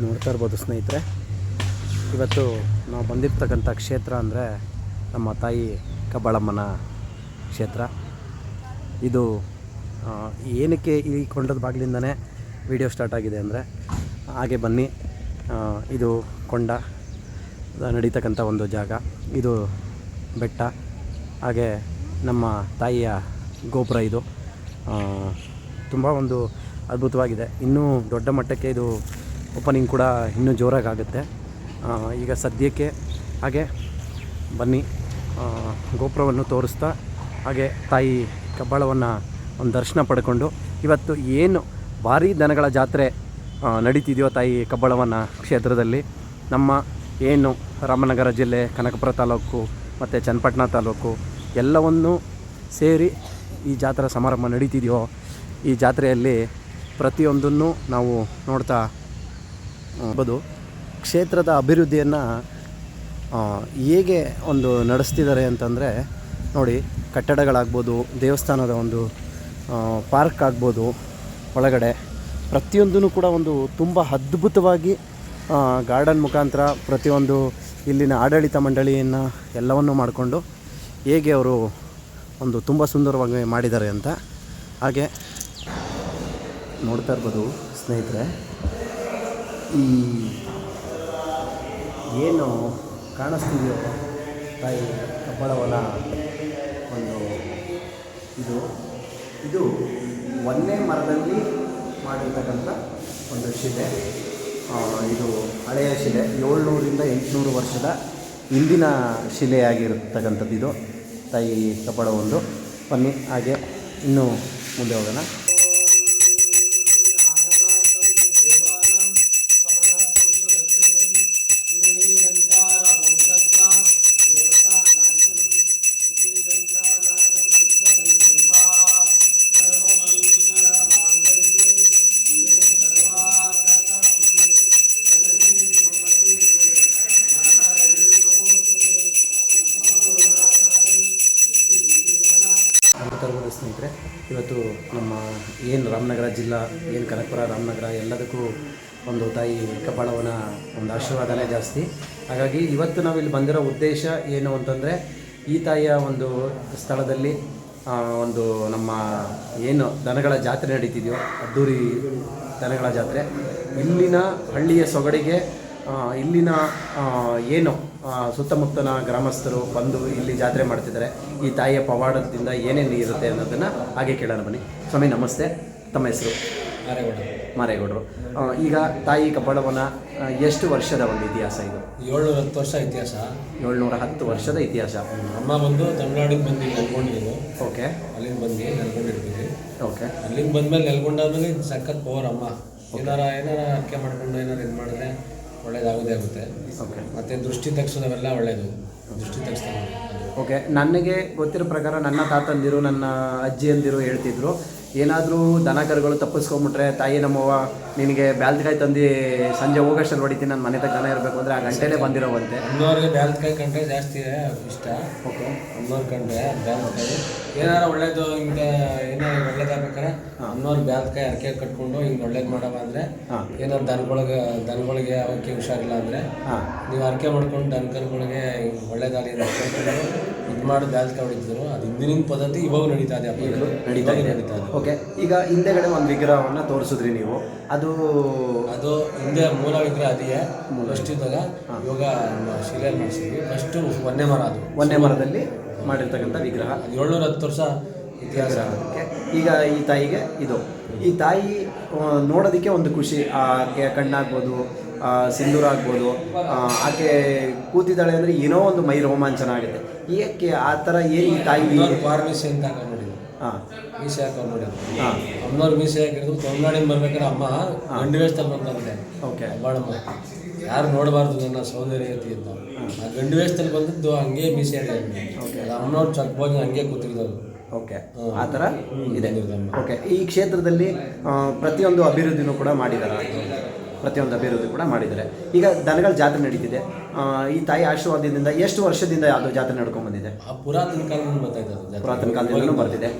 ನೋಡ್ತಾ ಇರ್ಬೋದು ಸ್ನೇಹಿತರೆ. ಇವತ್ತು ನಾವು ಬಂದಿರ್ತಕ್ಕಂಥ ಕ್ಷೇತ್ರ ಅಂದರೆ ನಮ್ಮ ತಾಯಿ ಕಬ್ಬಾಳಮ್ಮನ ಕ್ಷೇತ್ರ. ಇದು ಏನಕ್ಕೆ ಈ ಕೊಂಡದ ಬಾಗಿಲಿಂದನೇ ವಿಡಿಯೋ ಸ್ಟಾರ್ಟ್ ಆಗಿದೆ ಅಂದರೆ, ಹಾಗೆ ಬನ್ನಿ. ಇದು ಕೊಂಡ ನಡೀತಕ್ಕಂಥ ಒಂದು ಜಾಗ. ಇದು ಬೆಟ್ಟ, ಹಾಗೆ ನಮ್ಮ ತಾಯಿಯ ಗೋಪುರ ಇದು. ತುಂಬ ಒಂದು ಅದ್ಭುತವಾಗಿದೆ. ಇನ್ನೂ ದೊಡ್ಡ ಮಟ್ಟಕ್ಕೆ ಇದು ಓಪನಿಂಗ್ ಕೂಡ ಇನ್ನೂ ಜೋರಾಗಿ ಆಗುತ್ತೆ ಈಗ ಸದ್ಯಕ್ಕೆ ಹಾಗೆ ಬನ್ನಿ. ಗೋಪುರವನ್ನು ತೋರಿಸ್ತಾ ಹಾಗೆ ತಾಯಿ ಕಬ್ಬಾಳವನ್ನು ಒಂದು ದರ್ಶನ ಪಡ್ಕೊಂಡು ಇವತ್ತು ಏನು ಭಾರೀ ದನಗಳ ಜಾತ್ರೆ ನಡೀತಿದೆಯೋ ತಾಯಿ ಕಬ್ಬಾಳವನ್ನು ಕ್ಷೇತ್ರದಲ್ಲಿ. ನಮ್ಮ ಏನು ರಾಮನಗರ ಜಿಲ್ಲೆ, ಕನಕಪುರ ತಾಲೂಕು ಮತ್ತು ಚನ್ನಪಟ್ಟಣ ತಾಲೂಕು ಎಲ್ಲವನ್ನೂ ಸೇರಿ ಈ ಜಾತ್ರಾ ಸಮಾರಂಭ ನಡೀತಿದೆಯೋ ಈ ಜಾತ್ರೆಯಲ್ಲಿ ಪ್ರತಿಯೊಂದನ್ನು ನಾವು ನೋಡ್ತಾ ಬೋದು ಕ್ಷೇತ್ರದ ಅಭಿವೃದ್ಧಿಯನ್ನು ಹೇಗೆ ಒಂದು ನಡೆಸ್ತಿದ್ದಾರೆ ಅಂತಂದರೆ, ನೋಡಿ, ಕಟ್ಟಡಗಳಾಗ್ಬೋದು, ದೇವಸ್ಥಾನದ ಒಂದು ಪಾರ್ಕ್ ಆಗ್ಬೋದು, ಒಳಗಡೆ ಪ್ರತಿಯೊಂದೂ ಕೂಡ ಒಂದು ತುಂಬ ಅದ್ಭುತವಾಗಿ ಗಾರ್ಡನ್ ಮುಖಾಂತರ ಪ್ರತಿಯೊಂದು ಇಲ್ಲಿನ ಆಡಳಿತ ಮಂಡಳಿಯನ್ನು ಎಲ್ಲವನ್ನು ಮಾಡಿಕೊಂಡು ಹೇಗೆ ಅವರು ಒಂದು ತುಂಬ ಸುಂದರವಾಗಿ ಮಾಡಿದ್ದಾರೆ ಅಂತ. ಹಾಗೆ ನೋಡ್ತಾ ಇರ್ಬೋದು ಸ್ನೇಹಿತರೆ ಈ ಏನು ಕಾಣಿಸ್ತಿದೆಯೋ ತಾಯಿ ಕಬ್ಬಳವನ ಒಂದು ಇದು ಇದು ಒಂದೇ ಮರದಲ್ಲಿ ಮಾಡಿರ್ತಕ್ಕಂಥ ಒಂದು ಶಿಲೆ. ಇದು ಹಳೆಯ ಶಿಲೆ, ಏಳ್ನೂರಿಂದ ಎಂಟುನೂರು ವರ್ಷದ ಹಿಂದಿನ ಶಿಲೆಯಾಗಿರ್ತಕ್ಕಂಥದ್ದು ಇದು ತಾಯಿ ಕಬ್ಬಳ ಒಂದು ಬನ್ನಿ, ಹಾಗೆ ಇನ್ನೂ ಮುಂದೆ ಹೋಗೋಣ. ನಮಸ್ಕಾರ ಸ್ನೇಹಿತರೆ, ಇವತ್ತು ನಮ್ಮ ಏನು ರಾಮನಗರ ಜಿಲ್ಲಾ, ಏನು ಕನಕಪುರ, ರಾಮನಗರ ಎಲ್ಲದಕ್ಕೂ ಒಂದು ತಾಯಿ ಕಬ್ಬಾಳವನ ಒಂದು ಆಶೀರ್ವಾದನೇ ಜಾಸ್ತಿ. ಹಾಗಾಗಿ ಇವತ್ತು ನಾವು ಇಲ್ಲಿ ಬಂದಿರೋ ಉದ್ದೇಶ ಏನು ಅಂತಂದರೆ, ಈ ತಾಯಿಯ ಒಂದು ಸ್ಥಳದಲ್ಲಿ ಒಂದು ನಮ್ಮ ಏನು ದನಗಳ ಜಾತ್ರೆ ನಡೀತಿದೆಯೋ, ಅದ್ದೂರಿ ದನಗಳ ಜಾತ್ರೆ, ಇಲ್ಲಿನ ಹಳ್ಳಿಯ ಸೊಗಡಿಗೆ ಇಲ್ಲಿನ ಏನು ಸುತ್ತಮುತ್ತಲ ಗ್ರಾಮಸ್ಥರು ಬಂದು ಇಲ್ಲಿ ಜಾತ್ರೆ ಮಾಡ್ತಿದ್ದಾರೆ. ಈ ತಾಯಿಯ ಪವಾಡದಿಂದ ಏನೇನು ಇರುತ್ತೆ ಅನ್ನೋದನ್ನು ಹಾಗೆ ಕೇಳೋಣ ಬನ್ನಿ. ಸ್ವಾಮಿ ನಮಸ್ತೆ. ತಮ್ಮ ಹೆಸರು? ಮಾರೇಗೌಡರು. ಆ, ಈಗ ತಾಯಿ ಕಬ್ಬಳವನ ಎಷ್ಟು ವರ್ಷದ ಒಂದು ಇತಿಹಾಸ ಇದು? ಏಳ್ನೂರ ಹತ್ತು ವರ್ಷ ಇತಿಹಾಸ. ಏಳ್ನೂರ ಹತ್ತು ವರ್ಷದ ಇತಿಹಾಸ. ಅಮ್ಮ ಬಂದು ತಮಿಳ್ನಾಡಿಗೆ ಬಂದು ನೆಲ್ಕೊಂಡಿದ್ದು ಓಕೆ. ಅಲ್ಲಿಂದ ಬಂದು ನೆಲ್ಕೊಂಡಿರ್ತೀವಿ ಓಕೆ. ಅಲ್ಲಿಂದ ಬಂದ್ಮೇಲೆ ನೆಲ್ಕೊಂಡಾದ್ಮೇಲೆ ಸಖತ್ ಪವರ್ ಅಮ್ಮ. ಏನಾರ ಏನಾರ ಅಕ್ಕೆ ಮಾಡ್ಕೊಂಡು ಏನಾರ ಇದು ಮಾಡಿದ್ರೆ ಒಳ್ಳೇದಾಗೋದೇ ಆಗುತ್ತೆ. ಓಕೆ ಮತ್ತೆ ದೃಷ್ಟಿ ತಗ್ಸೋದವೆಲ್ಲ ಒಳ್ಳೆಯದು ದೃಷ್ಟಿ ತಗ್ಸ್ತಾರೆ. ಓಕೆ ನನಗೆ ಗೊತ್ತಿರೋ ಪ್ರಕಾರ ನನ್ನ ತಾತಂದಿರು ನನ್ನ ಅಜ್ಜಿಯಂದಿರು ಹೇಳ್ತಿದ್ರು ಏನಾದರೂ ದನ ಕರುಗಳು ತಪ್ಪಿಸ್ಕೊಂಬಿಟ್ರೆ ತಾಯಿ ನಮ್ಮವ್ವ ನಿನಗೆ ಬ್ಯಾಲ್ದಕಾಯಿ ತಂದು ಸಂಜೆ ಹೋಗೋಷ್ಟು ಹೊಡಿತೀನಿ ನನ್ನ ಮನೆ ತಗ ದನ ಇರಬೇಕು ಅಂದರೆ ಆ ಗಂಟೆಲೇ ಬಂದಿರೋವಂತೆ. ಅಮ್ಮನವ್ರಿಗೆ ಬ್ಯಾಲ್ದಕಾಯಿ ಕಂಡ್ರೆ ಜಾಸ್ತಿ ಇಷ್ಟ. ಓಕೆ. ಅಮ್ಮನವ್ರು ಕಂಡ್ರೆ ಬ್ಯಾಲ್ದಕಾಯಿ ಏನಾರು ಏನಾರ ಒಳ್ಳೇದು ಹಿಂಗೆ ಏನೇ ಒಳ್ಳೇದಾಗಬೇಕಾರೆ ಅಮ್ಮನವ್ರು ಬ್ಯಾಲ್ದಕಾಯಿ ಅರಕೆ ಕಟ್ಕೊಂಡು ಹಿಂಗೆ ಒಳ್ಳೇದು ಮಾಡವ ಅಂದರೆ ಹಾಂ. ಏನಾರು ದನಗಳಿಗೆ ದನಗಳಿಗೆ ಅವಕ್ಕೆ ಹುಷಾರಿಲ್ಲ ಅಂದರೆ ಹಾಂ. ನೀವು ಅರಕೆ ಮಾಡ್ಕೊಂಡು ದನಕರುಗಳಿಗೆ ಕರುಗಳಿಗೆ ಅಂತ ಕೇಳ್ಕೊಂಡು ಇದು ಮಾಡಿ ಬ್ಯಾಲ್ದಕಾಯಿ ಹೊಡಿತಿದ್ರು. ಅದು ಹಿಂದಿನ ಪದ್ಧತಿ ಇವಾಗ ನಡೀತಾ ಇದೆ ಅಪ್ಪ ನಡೀತಾ ಇದೆ. ನಡೀತಾ ಇದೆ. ಓಕೆ ಈಗ ಹಿಂದೆಗಡೆ ಒಂದು ವಿಗ್ರಹವನ್ನು ತೋರಿಸಿದ್ರಿ ನೀವು. ಅದು ಅದು ಹಿಂದೆ ಮೂಲ ವಿಗ್ರಹ ಅದೇ ಫಸ್ಟ್ ಇದ್ದಾಗ ಯೋಗ ಶಿಲೆಯಲ್ಲಿ ಮಾಡಿಸಿದ್ವಿ. ಫಸ್ಟ್ ಒಂದೇ ಮರ ಅದು. ಒಂದೇ ಮರದಲ್ಲಿ ಮಾಡಿರ್ತಕ್ಕಂಥ ವಿಗ್ರಹ. ಏಳ್ನೂರ ಹತ್ತು ವರ್ಷ ಇತಿಹಾಸ. ಈಗ ಈ ತಾಯಿಗೆ ಇದು. ಈ ತಾಯಿ ನೋಡೋದಕ್ಕೆ ಒಂದು ಖುಷಿ. ಆಕೆ ಕಣ್ಣಾಗ್ಬೋದು ಸಿಂಧೂರ ಆಗ್ಬೋದು ಆಕೆ ಕೂತಿದ್ದಾಳೆ ಅಂದರೆ ಏನೋ ಒಂದು ಮೈ ರೋಮಾಂಚನ ಆಗುತ್ತೆ. ಏಕೆ ಆ ಥರ ಏನು ಈ ತಾಯಿ ಅಂತ ಹಾಂ. ಮೀಸೆ ಹಾಕೋ ನೋಡಿ ಹಾಂ. ಅಮ್ಮನವ್ರು ಮೀಸೆ ಹಾಕಿರೋದು ತಮಿಳ್ನಾಡಿನ ಬರ್ಬೇಕಾದ್ರೆ ಅಮ್ಮ ಗಂಡು ವೇಷದಲ್ಲಿ ಬಂದಂತೆ ಓಕೆ. ಬಾಳಮ್ಮ ಯಾರು ನೋಡಬಾರ್ದು ನನ್ನ ಸೌಂದರ್ಯತೆ ಅಂತ ಆ ಗಂಡು ವೇಷದಲ್ಲಿ ಬಂದಿದ್ದು ಹಂಗೆ ಮೀಸೆ ಓಕೆ. ಅಮ್ಮನವ್ರು ಚಕ್ಬೋಗಿ ಹಂಗೆ ಕೂತಿರೋದು. ಓಕೆ. ಆ ಥರ ಇದೆ. ಓಕೆ. ಈ ಕ್ಷೇತ್ರದಲ್ಲಿ ಪ್ರತಿಯೊಂದು ಅಭಿವೃದ್ಧಿನೂ ಕೂಡ ಮಾಡಿದ್ದಾರೆ ಪ್ರತಿಯೊಂದು ಅಭಿವೃದ್ಧಿ ಕೂಡ ಮಾಡಿದ್ದಾರೆ. ಈಗ ದನಗಳ ಜಾತ್ರೆ ನಡೀತಿದೆ. ಈ ತಾಯಿ ಆಶೀರ್ವಾದದಿಂದ ಎಷ್ಟು ವರ್ಷದಿಂದ ಅದು ಜಾತ್ರೆ ನಡ್ಕೊಂಡು ಬಂದಿದೆ? ಪುರಾತನ ಕಾಲದಿಂದ ಬರ್ತಾ ಪುರಾತನ ಕಾಲದಿಂದಲೂ ಬರ್ತಿದೆ.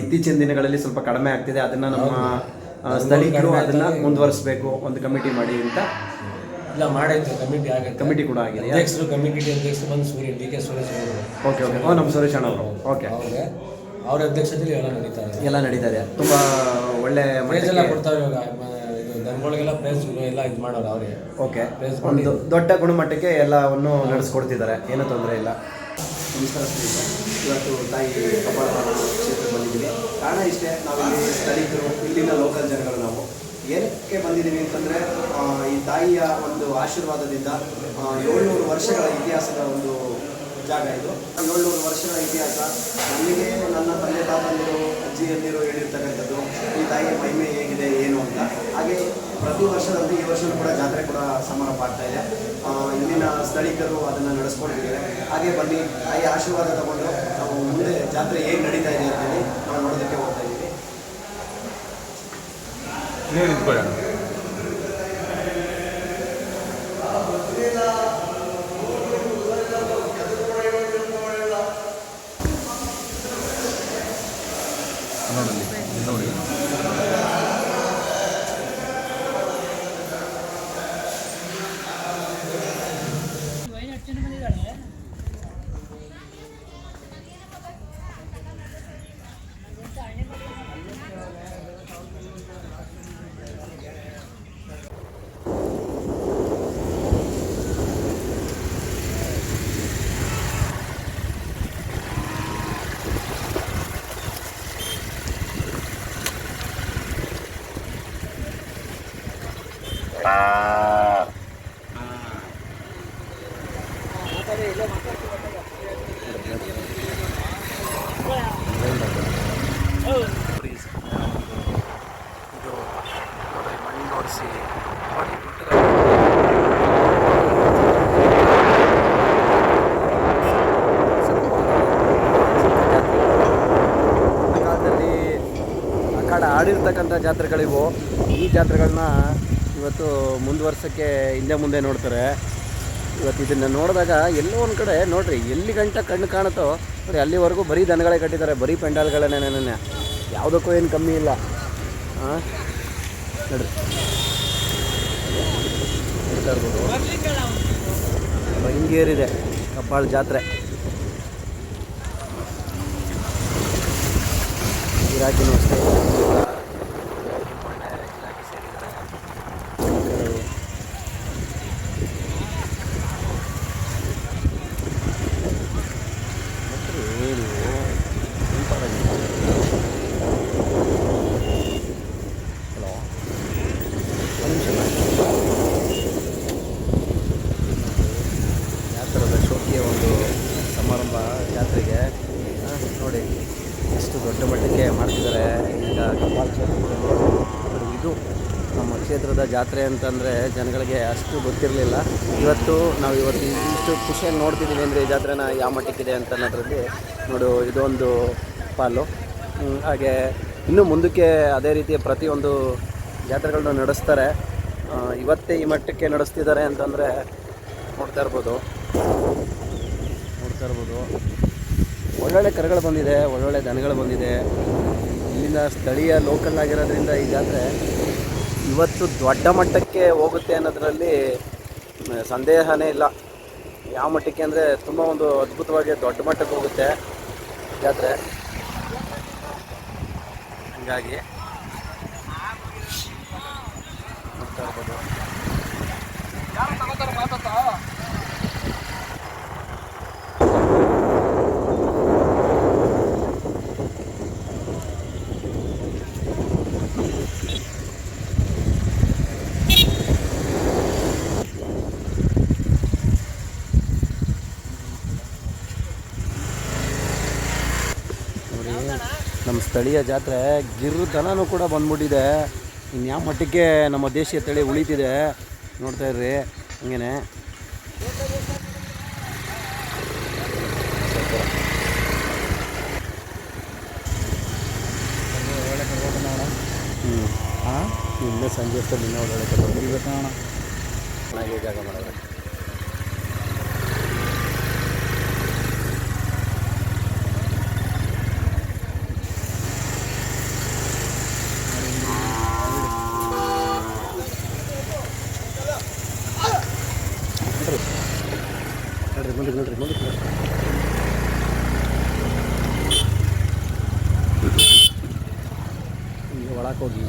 ಇತ್ತೀಚಿನ ದಿನಗಳಲ್ಲಿ ಸ್ವಲ್ಪ ಕಡಿಮೆ ಆಗ್ತಿದೆ. ಅದನ್ನ ನಮ್ಮ ಸ್ಥಳೀಯರು ಅದನ್ನು ಮುಂದುವರಿಸಬೇಕು ಒಂದು ಕಮಿಟಿ ಮಾಡಿ ಅಂತ ಇಲ್ಲ ಮಾಡೈತೆ. ಕಮಿಟಿ ಆಗಿದೆ ಕಮಿಟಿ ಕೂಡ ಆಗಿದೆ. ಅಧ್ಯಕ್ಷರು ಕಮಿಟಿ ಅಧ್ಯಕ್ಷರು ಬಂದು ಸೂರ್ಯ ಡಿ ಕೆ ಸುರೇಶ್ ಅವರು. Okay okay. ಓ ನಮ್ಮ ಸುರೇಶ್ ಅಣ್ಣ ಅವರು ಓಕೆ. ಅವ್ರಿಗೆ ಅವ್ರ ಅಧ್ಯಕ್ಷತೆಯಲ್ಲಿ ಎಲ್ಲ ನಡೀತಾರೆ ಎಲ್ಲ ನಡೀತಾರೆ ಇದೆ. ತುಂಬ ಒಳ್ಳೆ ಪ್ರೈಸ್ ಎಲ್ಲ ಕೊಡ್ತಾವೆ ಇವಾಗ. ದನಗಳಿಗೆಲ್ಲ ಪ್ರೈಸ್ ಎಲ್ಲ ಇದು ಮಾಡೋರು ಅವ್ರಿಗೆ ಓಕೆ ಪ್ರೈಸ್ ಒಂದು ದೊಡ್ಡ ಗುಣಮಟ್ಟಕ್ಕೆ ಎಲ್ಲವನ್ನು ನಡೆಸ್ಕೊಡ್ತಿದ್ದಾರೆ. ಏನೂ ತೊಂದರೆ ಇಲ್ಲ. ನಮಸ್ಕಾರ ಸ್ನೇಹಿತರೆ. ಇವತ್ತು ತಾಯಿ ಕಪಾಳ ಕ್ಷೇತ್ರ ಬಂದಿದ್ದೀವಿ. ಕಾರಣ ಇಷ್ಟೇ ನಾವಿಲ್ಲಿ ಸ್ಥಳೀಕರು ಇಲ್ಲಿನ ಲೋಕಲ್ ಜನಗಳು ನಾವು. ಏನಕ್ಕೆ ಬಂದಿದ್ದೀವಿ ಅಂತಂದರೆ ಈ ತಾಯಿಯ ಒಂದು ಆಶೀರ್ವಾದದಿಂದ ಏಳ್ನೂರು ವರ್ಷಗಳ ಇತಿಹಾಸದ ಒಂದು ಜಾಗ ಇದು. ಏಳ್ನೂರು ವರ್ಷಗಳ ಇತಿಹಾಸ ನನಗೆ ನನ್ನ ತಂದೆ ತಾತಂದಿರು ಅಜ್ಜಿಯಂದಿರು ಹೇಳಿರ್ತಕ್ಕಂಥದ್ದು ಈ ತಾಯಿಯ ಮಹಿಮೆ ಹೇಗಿದೆ ಪ್ರತಿ ವರ್ಷದಲ್ಲಿ ಈ ವರ್ಷವೂ ಕೂಡ ಜಾತ್ರೆ ಕೂಡ ಸಮಾರಂಭ ಆಗ್ತಾ ಇದೆ. ಇಲ್ಲಿನ ಸ್ಥಳೀಕರು ಅದನ್ನು ನಡೆಸ್ಕೊಂಡಿದ್ದಾರೆ. ಹಾಗೆ ಬನ್ನಿ, ಹಾಗೆ ಆಶೀರ್ವಾದ ತಗೊಂಡು ನಾವು ಮುಂದೆ ಜಾತ್ರೆ ಹೇಗೆ ನಡೀತಾ ಇದೆ ಅಂತೇಳಿ ನಾವು ನೋಡೋದಕ್ಕೆ ಹೋಗ್ತಾ ಇದ್ದೀವಿ. ಆಡಿರ್ತಕ್ಕಂಥ ಜಾತ್ರೆಗಳಿವು. ಈ ಜಾತ್ರೆಗಳನ್ನ ಇವತ್ತು ಮುಂದುವರ್ಸೋಕ್ಕೆ ಹಿಂದೆ ಮುಂದೆ ನೋಡ್ತಾರೆ. ಇವತ್ತು ಇದನ್ನು ನೋಡಿದಾಗ ಎಲ್ಲೋ ಒಂದು ಕಡೆ ನೋಡಿರಿ, ಎಲ್ಲಿ ಗಂಟ ಕಣ್ಣು ಕಾಣುತ್ತೋ ನೋಡಿ ಅಲ್ಲಿವರೆಗೂ ಬರೀ ದನಗಳೇ ಕಟ್ಟಿದ್ದಾರೆ, ಬರೀ ಪೆಂಡಾಲ್ಗಳೇ ನೆನೆ ಯಾವುದಕ್ಕೂ ಏನು ಕಮ್ಮಿ ಇಲ್ಲ. ಹಾಂ ನೋಡ್ರಿ. ಭಯಂಕೇರಿದೆ ಕಪ್ಪಾಳ ಜಾತ್ರೆ. ಗಿರಾಕಿನೂ ಅಷ್ಟೇ ಯಾವ ಥರದ ಶೋಕಿಯ ಒಂದು ಸಮಾರಂಭ ಜಾತ್ರೆಗೆ. ನೋಡಿ, ಎಷ್ಟು ದೊಡ್ಡ ಮಟ್ಟಕ್ಕೆ ಮಾಡ್ತಿದ್ದಾರೆ. ಈಗ ಕಪಾಲ್ ಇದು ನಮ್ಮ ಕ್ಷೇತ್ರದ ಜಾತ್ರೆ ಅಂತಂದರೆ ಜನಗಳಿಗೆ ಅಷ್ಟು ಗೊತ್ತಿರಲಿಲ್ಲ. ಇವತ್ತು ನಾವು ಇವತ್ತು ಇಷ್ಟು ಖುಷಿಯಾಗಿ ನೋಡ್ತಿದ್ದೀವಿ ಅಂದರೆ ಈ ಜಾತ್ರೆನ ಯಾವ ಮಟ್ಟಕ್ಕಿದೆ ಅಂತ ಅನ್ನೋದ್ರಲ್ಲಿ ನೋಡು, ಇದೊಂದು ಪಾಲು. ಹಾಗೆ ಇನ್ನೂ ಮುಂದಕ್ಕೆ ಅದೇ ರೀತಿಯ ಪ್ರತಿಯೊಂದು ಜಾತ್ರೆಗಳನ್ನ ನಡೆಸ್ತಾರೆ. ಇವತ್ತೇ ಈ ಮಟ್ಟಕ್ಕೆ ನಡೆಸ್ತಿದ್ದಾರೆ ಅಂತಂದರೆ ನೋಡ್ತಾ ಇರ್ಬೋದು. ನೋಡ್ತಾ ಒಳ್ಳೊಳ್ಳೆ ಕರುಗಳು ಬಂದಿದೆ, ಒಳ್ಳೊಳ್ಳೆ ದನಗಳು ಬಂದಿದೆ. ಇಲ್ಲಿಂದ ಸ್ಥಳೀಯ ಲೋಕಲ್ ಆಗಿರೋದ್ರಿಂದ ಈ ಜಾತ್ರೆ ಇವತ್ತು ದೊಡ್ಡ ಮಟ್ಟಕ್ಕೆ ಹೋಗುತ್ತೆ ಅನ್ನೋದರಲ್ಲಿ ಸಂದೇಹನೇ ಇಲ್ಲ. ಯಾವ ಮಟ್ಟಕ್ಕೆ ಅಂದರೆ ತುಂಬ ಒಂದು ಅದ್ಭುತವಾಗಿ ದೊಡ್ಡ ಮಟ್ಟಕ್ಕೆ ಹೋಗುತ್ತೆ ಜಾತ್ರೆ. ಹೀಗಾಗಿ ನೋಡ್ತಾ ಇರ್ಬೋದು ನೋಡಿ ನಮ್ಮ ಸ್ಥಳೀಯ ಜಾತ್ರೆ ಗಿರ್ರು ದನನೂ ಕೂಡ ಬಂದ್ಬಿಟ್ಟಿದೆ. ಇನ್ಯಾವ ಮಟ್ಟಕ್ಕೆ ನಮ್ಮ ದೇಶೀಯ ತಳಿ ಉಳಿತಿದೆ ನೋಡ್ತಾ ಇರ್ರಿ ಹಂಗೇನೆ. ಹ್ಞೂ ಹಾಂ? ಇಲ್ಲೇ ಸಂಜೆ ಅಷ್ಟಲ್ಲಿ ಇನ್ನೂ ಒಳ್ಳೆ ಜಾಗ ಮಾಡಿದ್ರೆ ನೋಡ್ರಿ ನೋಡಿ ಈಗ ಒಳಕ್ಕೆ ಹೋಗಿ.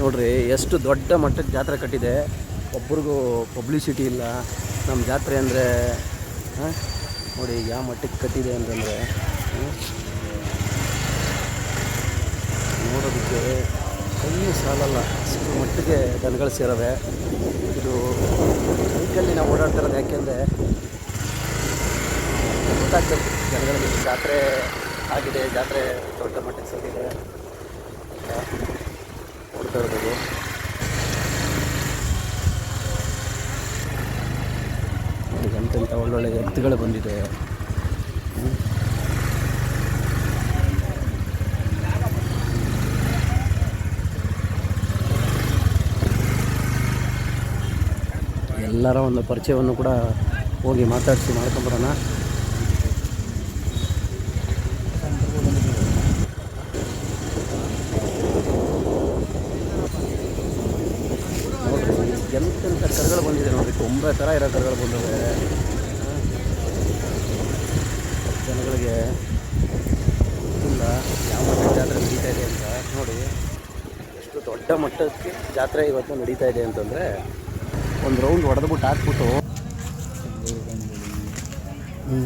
ನೋಡ್ರಿ, ಎಷ್ಟು ದೊಡ್ಡ ಮಟ್ಟದ ಜಾತ್ರೆ ಕಟ್ಟಿದೆ. ಒಬ್ರಿಗೂ ಪಬ್ಲಿಸಿಟಿ ಇಲ್ಲ. ನಮ್ಮ ಜಾತ್ರೆ ಅಂದರೆ ನೋಡಿ ಯಾವ ಮಟ್ಟಕ್ಕೆ ಕಟ್ಟಿದೆ ಅಂತಂದರೆ ನೋಡೋದಕ್ಕೆ ಕಣ್ಣು ಸಾಲಲ್ಲ. ಅಷ್ಟು ಮಟ್ಟಿಗೆ ದನಗಳು ಸೇರವೆ. ಇದು ಬೈಕಲ್ಲಿ ನಾವು ಓಡಾಡ್ತಿರೋದು ಯಾಕೆಂದರೆ ಗೊತ್ತಾಗ್ತದೆ ಜನಗಳಿಗೆ ಜಾತ್ರೆ ಆಗಿದೆ, ಜಾತ್ರೆ ದೊಡ್ಡ ಮಟ್ಟಕ್ಕೆ ಸೇರಿದೆ ನೋಡ್ತಾ ಇರ್ಬೋದು. ಎಂತೆಂಥ ಒಳ್ಳೊಳ್ಳೆ ಎತ್ತುಗಳು ಬಂದಿದೆ. ಎಲ್ಲರ ಒಂದು ಪರಿಚಯವನ್ನು ಕೂಡ ಹೋಗಿ ಮಾತಾಡಿಸಿ ಮಾಡ್ಕೊಂಬರೋಣ ಎಂತೆಂಥ ಕರುಗಳು ಬಂದಿದೆ ನೋಡಿ ತುಂಬ ಥರ ಇರೋ ಕರುಗಳು ಬಂದಿದೆ. ಜನಗಳಿಗೆ ಇಲ್ಲ, ಯಾವ ಜಾತ್ರೆ ನಡೀತಾ ಇದೆ ಅಂತ ನೋಡಿ. ಎಷ್ಟು ದೊಡ್ಡ ಮಟ್ಟಕ್ಕೆ ಜಾತ್ರೆ ಇವತ್ತು ನಡೀತಾ ಇದೆ ಅಂತಂದರೆ ಒಂದು ರೌಂಡ್ ಹೊಡೆದ್ಬಿಟ್ಟು ಹಾಕ್ಬಿಟ್ಟು. ಹ್ಞೂ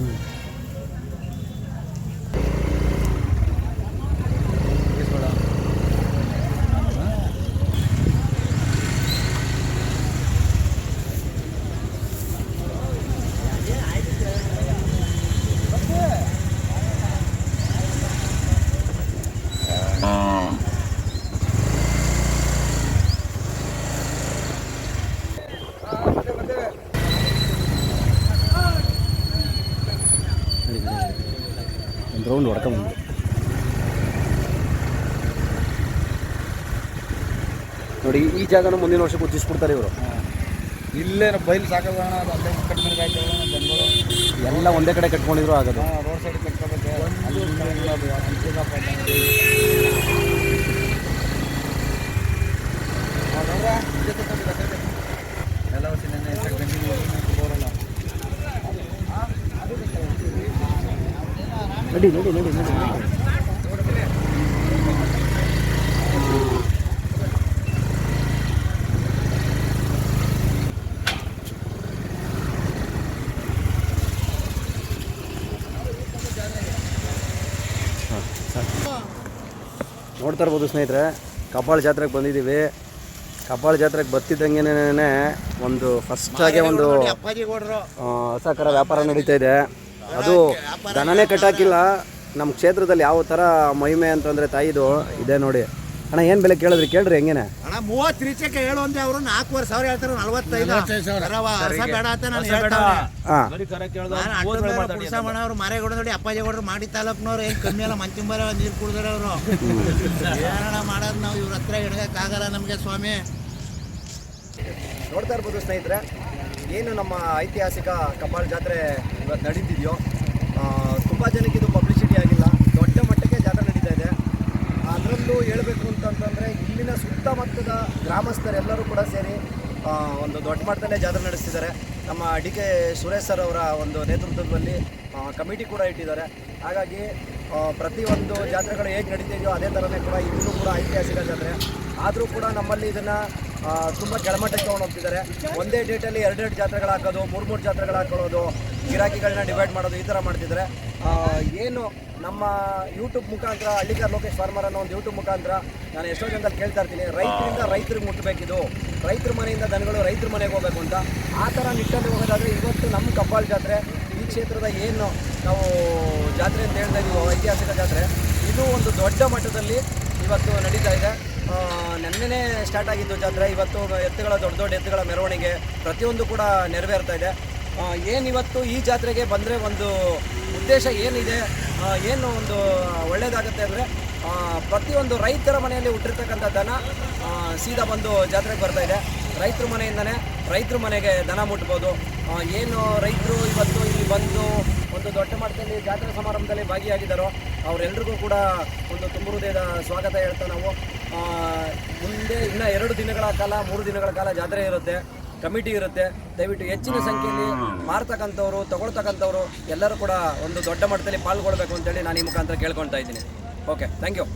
ಒಂದು ರೌಂಡ್ ಹೊಡ್ಕೊಂಬಂದು ನೋಡಿ ಈ ಜಾಗನ ಮುಂದಿನ ವರ್ಷ ಗುರ್ತಿಸ್ಬಿಡ್ತಾರೆ ಇವರು. ಇಲ್ಲೇ ಬೈಲು ಸಾಕೋಣ ಅಲ್ಲೇ ಜನಗಳು ಎಲ್ಲ ಒಂದೇ ಕಡೆ ಕಟ್ಕೊಂಡಿದ್ರು ಆಗೋದು ರೋಡ್ ಸೈಡ್ ಕಟ್ಕೋಬೇಕು. ಎಲ್ಲ. ನಡಿ ನಡಿ ನಡಿ ನಡಿ. ನೋಡ್ತಾ ಇರ್ಬೋದು ಸ್ನೇಹಿತರೆ ಕಬ್ಬಾಳ ಜಾತ್ರೆಗೆ ಬಂದಿದ್ದೀವಿ. ಕಬ್ಬಾಳ ಜಾತ್ರೆಗೆ ಬರ್ತಿದ್ದಂಗೆನೇ ಒಂದು ಫಸ್ಟಾಗೆ ಒಂದು ಅಪ್ಪಾಜಿ ಕೊಡ್ರು ಆ, ಹೊಸ ವ್ಯಾಪಾರ ನಡೀತಾ ಇದೆ. ಅದು ದನನೇ ಕಟ್ಟಾಕಿಲ್ಲ. ನಮ್ಮ ಕ್ಷೇತ್ರದಲ್ಲಿ ಯಾವ ಥರ ಮಹಿಮೆ ಅಂತಂದರೆ ತಾಯಿದು ಇದೆ ನೋಡಿ. ಅಣ್ಣ ಏನು ಬೆಲೆ ಕೇಳಿದ್ರಿ? ಕೇಳ್ರಿ ಹೆಂಗೇನೆ? ಅಣ್ಣ ಮೂವತ್ತು ರೀಚಕ್ಕೆ ಹೇಳು ಅಂದ್ರೆ ಅವರು ನಾಲ್ಕೂವರೆ ಸಾವಿರ ಹೇಳ್ತಾರೆ ನಲ್ವತ್ತೈದು. ಬೇಡ ಅಂತ ನಾನು ಹೇಳ್ತಾವ್ನೆ. ಹಾಂ. ನಾನು ಅಡ್ಡದ ಮೇಲೆ ಕುಡ್ಸಮಣ್ಣ ಅವ್ರು ಮಾರೇಗೌಡ ನೋಡಿ ಅಪ್ಪಾಜಿ ಗೌಡ್ರು ಮಾಡಿ ತಾಲೂಕ್ನವ್ರು ಏನ್ ಕಮ್ಮಿ ಅಲ್ಲ ಮಂಚಿಂಬರ ನೀರು ಕುಡಿದ್ರೆ ಅವರು. ಏನಣ್ಣ ಮಾಡೋದು ನಾವು ಇವ್ರ ಹತ್ರ ಹಿಡ್ಗಕ್ಕಾಗಲ್ಲ ನಮಗೆ ಸ್ವಾಮಿ. ನೋಡ್ತಾ ಇರ್ಬೋದು ಸ್ನೇಹಿತರೆ ಏನು ನಮ್ಮ ಐತಿಹಾಸಿಕ ಕಪಾಳ ಜಾತ್ರೆ ಇವತ್ತು ನಡೀತಿದೆಯೋ ತುಂಬ ಜನಕ್ಕೆ ಇದು ಪಬ್ಲಿಸಿಟಿ ಆಗಿಲ್ಲ ದೊಡ್ಡ ಮಟ್ಟಕ್ಕೆ ಜಾತ್ರೆ ನಡೀತಾ ಇದೆ ಅದರಲ್ಲೂ ಹೇಳಬೇಕು ಅಂತಂತಂದರೆ ಇಲ್ಲಿನ ಸುತ್ತಮುತ್ತದ ಗ್ರಾಮಸ್ಥರೆಲ್ಲರೂ ಕೂಡ ಸೇರಿ ಒಂದು ದೊಡ್ಡ ಮಟ್ಟದಲ್ಲೇ ಜಾತ್ರೆ ನಡೆಸ್ತಿದ್ದಾರೆ. ನಮ್ಮ ಡಿ ಕೆ ಸುರೇಶ್ ಸರ್ ಅವರ ಒಂದು ನೇತೃತ್ವದಲ್ಲಿ ಕಮಿಟಿ ಕೂಡ ಇಟ್ಟಿದ್ದಾರೆ. ಹಾಗಾಗಿ ಪ್ರತಿಯೊಂದು ಜಾತ್ರೆಗಳು ಹೇಗೆ ನಡೀತಿದೆಯೋ ಅದೇ ಥರನೇ ಕೂಡ ಇಲ್ಲೂ ಕೂಡ ಐತಿಹಾಸಿಕ ಜಾತ್ರೆ. ಆದರೂ ಕೂಡ ನಮ್ಮಲ್ಲಿ ಇದನ್ನು ತುಂಬ ಕೆಳಮಟ್ಟಕ್ಕೆ ತೊಗೊಂಡು ಹೋಗ್ತಿದ್ದಾರೆ. ಒಂದೇ ಡೇಟಲ್ಲಿ ಎರಡೆರಡು ಜಾತ್ರೆಗಳು ಹಾಕೋದು, ಮೂರು ಮೂರು ಜಾತ್ರೆಗಳು ಹಾಕೊಳ್ಳೋದು, ಗಿರಾಕಿಗಳನ್ನ ಡಿವೈಡ್ ಮಾಡೋದು ಈ ಥರ ಮಾಡ್ತಿದ್ದಾರೆ. ಏನು ನಮ್ಮ ಯೂಟ್ಯೂಬ್ ಮುಖಾಂತರ ಹಳ್ಳಿಕಾರ್ ಲೋಕೇಶ್ ಫಾರ್ಮರ್ ಅನ್ನೋ ಒಂದು ಯೂಟ್ಯೂಬ್ ಮುಖಾಂತರ ನಾನು ಎಷ್ಟೋ ಜನದಲ್ಲಿ ಕೇಳ್ತಾ ಇರ್ತೀನಿ, ರೈತರಿಂದ ರೈತರಿಗೆ ಮುಟ್ಟಬೇಕಿದು ರೈತರ ಮನೆಯಿಂದ ದನಗಳು ರೈತರ ಮನೆಗೆ ಹೋಗಬೇಕು ಅಂತ. ಆ ಥರ ನಿಟ್ಟಲ್ಲಿ ಹೋಗೋದಾದರೆ ಇವತ್ತು ನಮ್ಮ ಕಪ್ಪಾಲ್ ಜಾತ್ರೆ, ಈ ಕ್ಷೇತ್ರದ ಏನು ನಾವು ಜಾತ್ರೆ ಅಂತ ಹೇಳ್ತಾ ಇದ್ದೀವಿ ಐತಿಹಾಸಿಕ ಜಾತ್ರೆ, ಇದು ಒಂದು ದೊಡ್ಡ ಮಟ್ಟದಲ್ಲಿ ಇವತ್ತು ನಡೀತಾ ಇದೆ. ನೆನ್ನೆನೇ ಸ್ಟಾರ್ಟ್ ಆಗಿದ್ದು ಜಾತ್ರೆ. ಇವತ್ತು ಎತ್ತುಗಳ, ದೊಡ್ಡ ದೊಡ್ಡ ಎತ್ತುಗಳ ಮೆರವಣಿಗೆ ಪ್ರತಿಯೊಂದು ಕೂಡ ನೆರವೇರ್ತಾ ಇದೆ. ಇವತ್ತು ಈ ಜಾತ್ರೆಗೆ ಬಂದರೆ ಒಂದು ಉದ್ದೇಶ ಏನಿದೆ? ಏನು ಒಂದು ಒಳ್ಳೆಯದಾಗುತ್ತೆ ಅಂದರೆ ಪ್ರತಿಯೊಂದು ರೈತರ ಮನೆಯಲ್ಲಿ ಹುಟ್ಟಿರ್ತಕ್ಕಂಥ ದನ ಸೀದಾ ಬಂದು ಜಾತ್ರೆಗೆ ಬರ್ತಾ ಇದೆ. ರೈತರ ಮನೆಯಿಂದನೇ ರೈತರ ಮನೆಗೆ ದನ ಮುಟ್ಬೋದು. ಏನು ರೈತರು ಇವತ್ತು ಇಲ್ಲಿ ಬಂದು ಒಂದು ದೊಡ್ಡ ಮಟ್ಟದಲ್ಲಿ ಜಾತ್ರೆ ಸಮಾರಂಭದಲ್ಲಿ ಭಾಗಿಯಾಗಿದ್ದಾರೋ ಅವರೆಲ್ಲರಿಗೂ ಕೂಡ ಒಂದು ತುಂಬ ಹೃದಯದ ಸ್ವಾಗತ ಹೇಳ್ತಾ ನಾವು. ಮುಂದೆ ಇನ್ನು ಎರಡು ದಿನಗಳ ಕಾಲ, ಮೂರು ದಿನಗಳ ಕಾಲ ಜಾತ್ರೆ ಇರುತ್ತೆ, ಕಮಿಟಿ ಇರುತ್ತೆ. ದಯವಿಟ್ಟು ಹೆಚ್ಚಿನ ಸಂಖ್ಯೆಯಲ್ಲಿ ಮಾರ್ತಕ್ಕಂಥವ್ರು, ತಗೊಳ್ತಕ್ಕಂಥವ್ರು ಎಲ್ಲರೂ ಕೂಡ ಒಂದು ದೊಡ್ಡ ಮಟ್ಟದಲ್ಲಿ ಪಾಲ್ಗೊಳ್ಬೇಕು ಅಂತೇಳಿ ನಾನು ಈ ಮುಖಾಂತರ ಕೇಳ್ಕೊಳ್ತಾ ಇದ್ದೀನಿ. Okay thank you